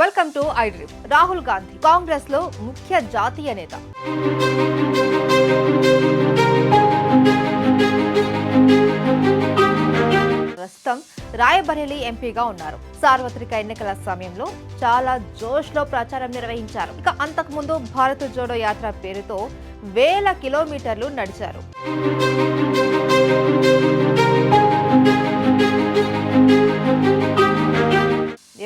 Welcome to iDream Rahul Gandhi కాంగ్రెస్లో ముఖ్య జాతీయ నేత. ప్రస్తుతం రాయబరేలీ ఎంపీగా ఉన్నారు. సార్వత్రిక ఎన్నికల సమయంలో చాలా జోష్లో ప్రచారం నిర్వహించారు. ఇక అంతకుముందు భారత్ జోడో యాత్ర పేరుతో వేల కిలోమీటర్లు నడిచారు.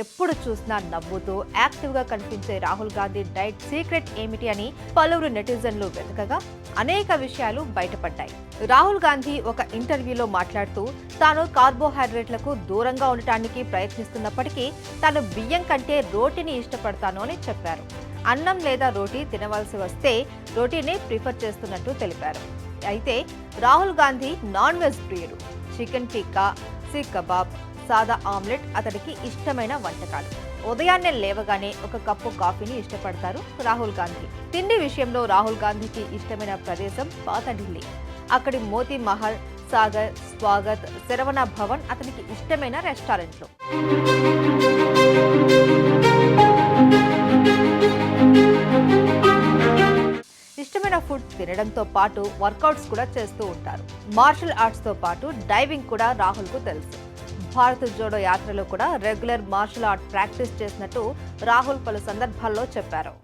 ఎప్పుడు చూసినా నవ్వుతూ యాక్టివ్గా కనిపించే రాహుల్ గాంధీ డైట్ సీక్రెట్ ఏమిటి అని పలువురు నెటిజన్లు వెతకగా అనేక విషయాలు బయటపడ్డాయి. రాహుల్ గాంధీ ఒక ఇంటర్వ్యూలో మాట్లాడుతూ తాను కార్బోహైడ్రేట్లకు దూరంగా ఉండటానికి ప్రయత్నిస్తున్నప్పటికీ తాను బియ్యం కంటే రోటీని ఇష్టపడతాను అని చెప్పారు. అన్నం లేదా రోటీ తినవలసి వస్తే రోటీనే ప్రిఫర్ చేస్తున్నట్టు తెలిపారు. అయితే రాహుల్ గాంధీ నాన్ వెజ్ ప్రియుడు. చికెన్ టిక్కా సీక్ కబాబ్ సాదా ఆమ్లెట్ అతడికి ఇష్టమైన వంటకాలు. ఉదయాన్నే లేవగానే ఒక కప్పు కాఫీని ఇష్టపడతారు రాహుల్ గాంధీ. తిండి విషయంలో రాహుల్ గాంధీకి ఇష్టమైన ప్రదేశం పాత ఢిల్లీ. అక్కడి మోతీ మహల్ సాగర్ స్వాగత్ శరవణ భవన్ అతనికి ఇష్టమైన రెస్టారెంట్లు. ఇష్టమైన ఫుడ్ తినడంతో పాటు వర్కౌట్స్ కూడా చేస్తూ ఉంటారు. మార్షల్ ఆర్ట్స్తో పాటు డైవింగ్ కూడా రాహుల్కు తెలుసు. భారత్ జోడో యాత్రలో కూడా రెగ్యులర్ మార్షల్ ఆర్ట్ ప్రాక్టీస్ చేసినట్టు రాహుల్ పలు సందర్భాల్లో చెప్పారు.